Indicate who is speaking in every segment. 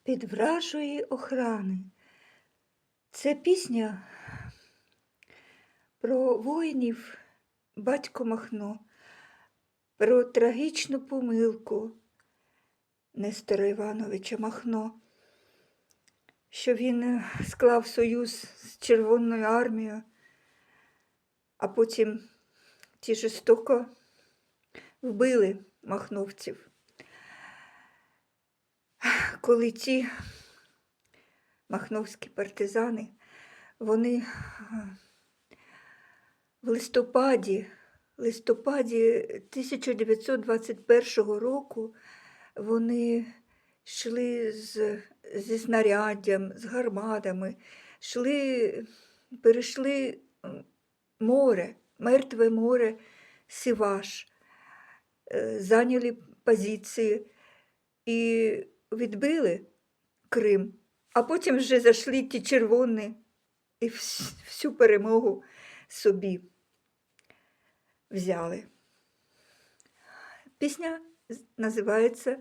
Speaker 1: з-під вражої охрани. Це пісня про воїнів батько Махно, про трагічну помилку Нестора Івановича Махно, що він е, склав союз з Червоною армією, а потім ті жорстоко вбили махновців коли ті махновські партизани, вони е, в листопаді, листопаді 1921 року вони йшли з, зі знаряддям, з гарматами, йшли, перейшли море, мертве море Сиваш, е, зайняли позиції. І відбили Крим, а потім вже зайшли ті червоні і всю перемогу собі взяли. Пісня називається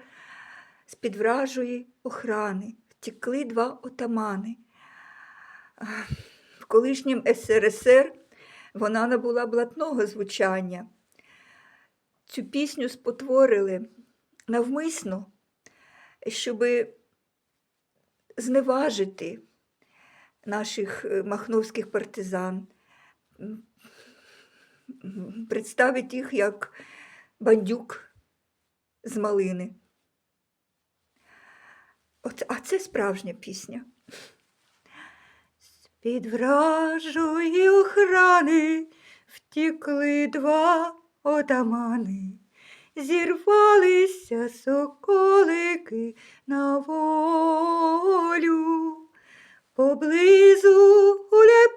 Speaker 1: З-під вражої охрани втекли два отамани. В колишнім СРСР вона набула блатного звучання. Цю пісню спотворили навмисно щоб зневажити наших е, махновських партизан, представити їх як бандюк з малини. От, а це справжня пісня. З-під вражої охрани втікли два отамани. Зірвалися соколики на волю, поблизу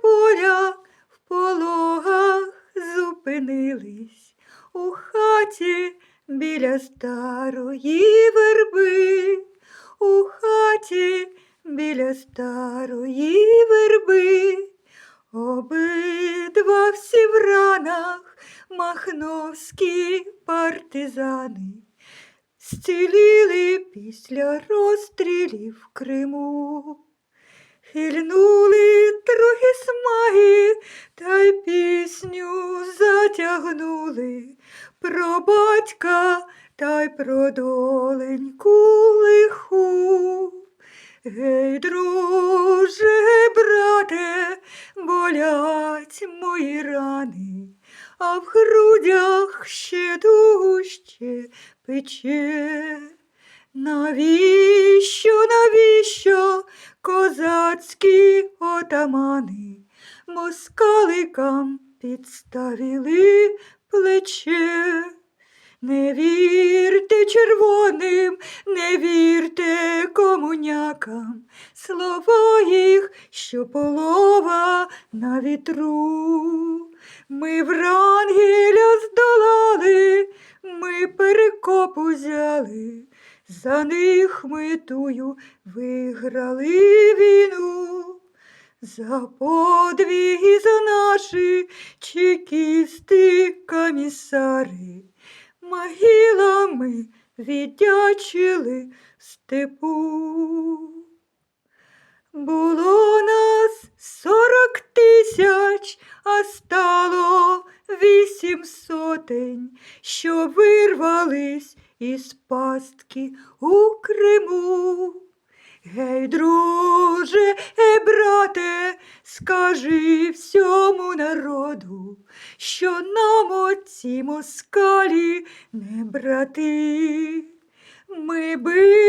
Speaker 1: поля в пологах зупинились. У хаті біля старої верби, у хаті біля старої верби. Обидва всі в ранах махновські партизани зціліли після розстрілів в Криму. Хильнули трохи смаги, та й пісню затягнули про батька та й про доленьку лиху. Гей, друже, брате, болять мої рани, а в грудях ще дужче пече. Навіщо, навіщо козацькі отамани москаликам підставили плече? Не вірте червоним, не вірте комунякам, слова їх, що полова на вітру. Ми Врангеля здолали, ми перекоп узяли, за них ми тую виграли війну. За подвиги за наші чекісти комісари, могилами віддячили степу. Було сотень, що вирвались із пастки у Криму. Гей, друже, гей, брате, скажи всьому народу, що нам оці москалі не брати. Ми билися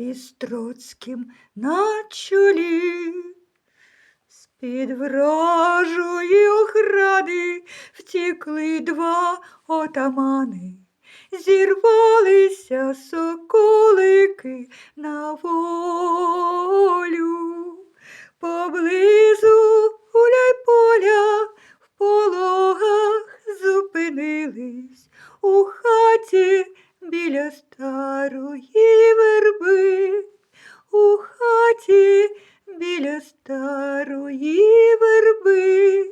Speaker 1: Леніним, і з Троцьким на чолі. З-під вражої охрани втікли два отамани, зірвалися соколики на волю. Поля старої верби, у хаті біля старої верби.